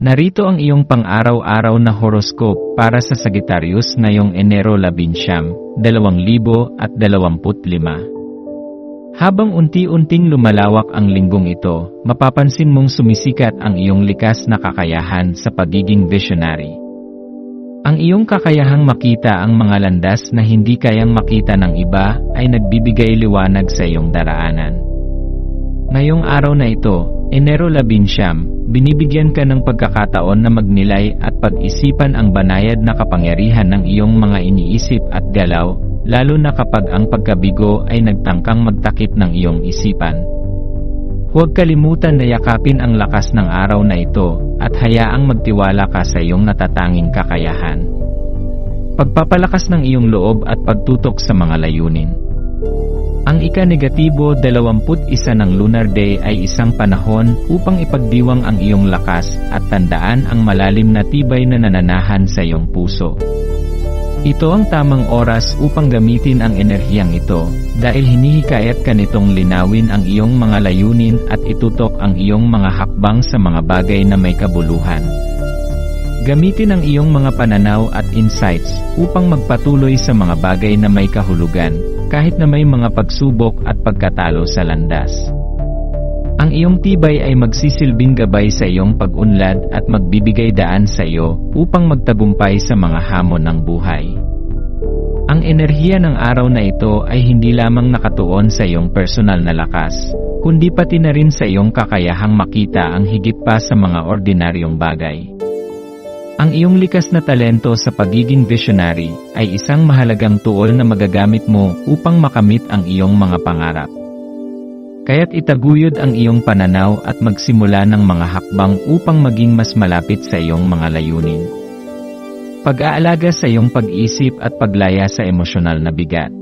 Narito ang iyong pang-araw-araw na horoscope para sa Sagittarius ngayong Enero 11, 2025. Habang unti-unting lumalawak ang linggong ito, mapapansin mong sumisikat ang iyong likas na kakayahan sa pagiging visionary. Ang iyong kakayahang makita ang mga landas na hindi kayang makita ng iba ay nagbibigay liwanag sa iyong daraanan. Ngayong araw na ito, Enero 11, binibigyan ka ng pagkakataon na magnilay at pag-isipan ang banayad na kapangyarihan ng iyong mga iniisip at galaw, lalo na kapag ang pagkabigo ay nagtangkang magtakip ng iyong isipan. Huwag kalimutan na yakapin ang lakas ng araw na ito at hayaang magtiwala ka sa iyong natatanging kakayahan. Pagpapalakas ng iyong loob at pagtutok sa mga layunin. Ang ika-negatibo 21 ng Lunar Day ay isang panahon upang ipagdiwang ang iyong lakas at tandaan ang malalim na tibay na nananahan sa iyong puso. Ito ang tamang oras upang gamitin ang enerhiyang ito dahil hinihikayat ka nitong linawin ang iyong mga layunin at itutok ang iyong mga hakbang sa mga bagay na may kabuluhan. Gamitin ang iyong mga pananaw at insights upang magpatuloy sa mga bagay na may kahulugan, kahit na may mga pagsubok at pagkatalo sa landas. Ang iyong tibay ay magsisilbing gabay sa iyong pag-unlad at magbibigay daan sa iyo upang magtagumpay sa mga hamon ng buhay. Ang enerhiya ng araw na ito ay hindi lamang nakatuon sa iyong personal na lakas, kundi pati na rin sa iyong kakayahang makita ang higit pa sa mga ordinaryong bagay. Ang iyong likas na talento sa pagiging visionary ay isang mahalagang tuol na magagamit mo upang makamit ang iyong mga pangarap. Kaya't itaguyod ang iyong pananaw at magsimula ng mga hakbang upang maging mas malapit sa iyong mga layunin. Pag-aalaga sa iyong pag-isip at paglaya sa emosyonal na bigat.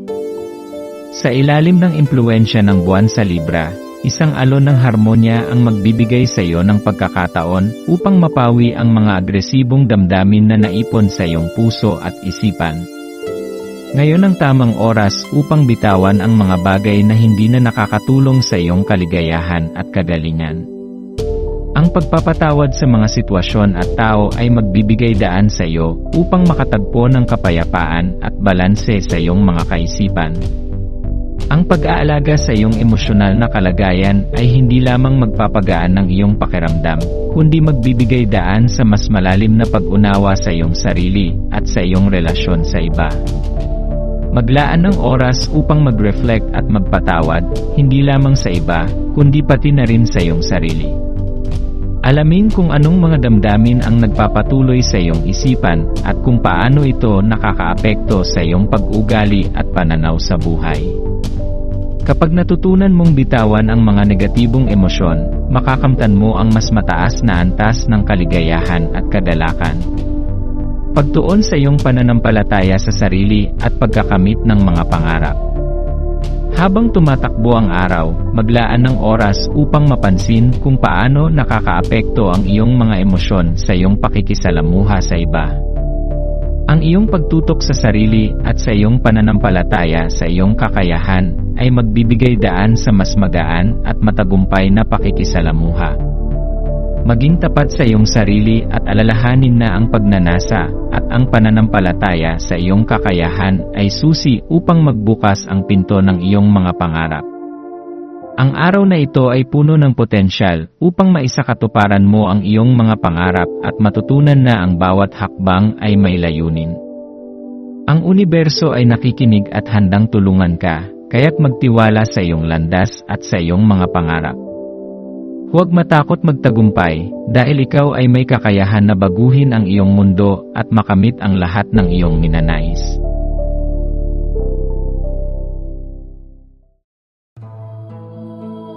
Sa ilalim ng impluensya ng buwan sa Libra, Isang alon ng harmonya ang magbibigay sa iyo ng pagkakataon upang mapawi ang mga agresibong damdamin na naipon sa iyong puso at isipan. Ngayon ang tamang oras upang bitawan ang mga bagay na hindi na nakakatulong sa iyong kaligayahan at kagalingan. Ang pagpapatawad sa mga sitwasyon at tao ay magbibigay daan sa iyo upang makatagpo ng kapayapaan at balanse sa iyong mga kaisipan. Ang pag-aalaga sa iyong emosyonal na kalagayan ay hindi lamang magpapagaan ng iyong pakiramdam, kundi magbibigay daan sa mas malalim na pag-unawa sa iyong sarili at sa iyong relasyon sa iba. Maglaan ng oras upang mag-reflect at magpatawad, hindi lamang sa iba, kundi pati na rin sa iyong sarili. Alamin kung anong mga damdamin ang nagpapatuloy sa iyong isipan at kung paano ito nakakaapekto sa iyong pag-ugali at pananaw sa buhay. Kapag natutunan mong bitawan ang mga negatibong emosyon, makakamtan mo ang mas mataas na antas ng kaligayahan at kadalakan. Pagtuon sa iyong pananampalataya sa sarili at pagkakamit ng mga pangarap. Habang tumatakbo ang araw, maglaan ng oras upang mapansin kung paano nakakaapekto ang iyong mga emosyon sa iyong pakikisalamuha sa iba. Ang iyong pagtutok sa sarili at sa iyong pananampalataya sa iyong kakayahan ay magbibigay daan sa mas magaan at matagumpay na pakikisalamuha. Maging tapat sa iyong sarili at alalahanin na ang pagnanasa at ang pananampalataya sa iyong kakayahan ay susi upang magbukas ang pinto ng iyong mga pangarap. Ang araw na ito ay puno ng potensyal upang maisakatuparan mo ang iyong mga pangarap at matutunan na ang bawat hakbang ay may layunin. Ang universo ay nakikinig at handang tulungan ka, kaya't magtiwala sa iyong landas at sa iyong mga pangarap. Huwag matakot magtagumpay, dahil ikaw ay may kakayahan na baguhin ang iyong mundo at makamit ang lahat ng iyong minanais.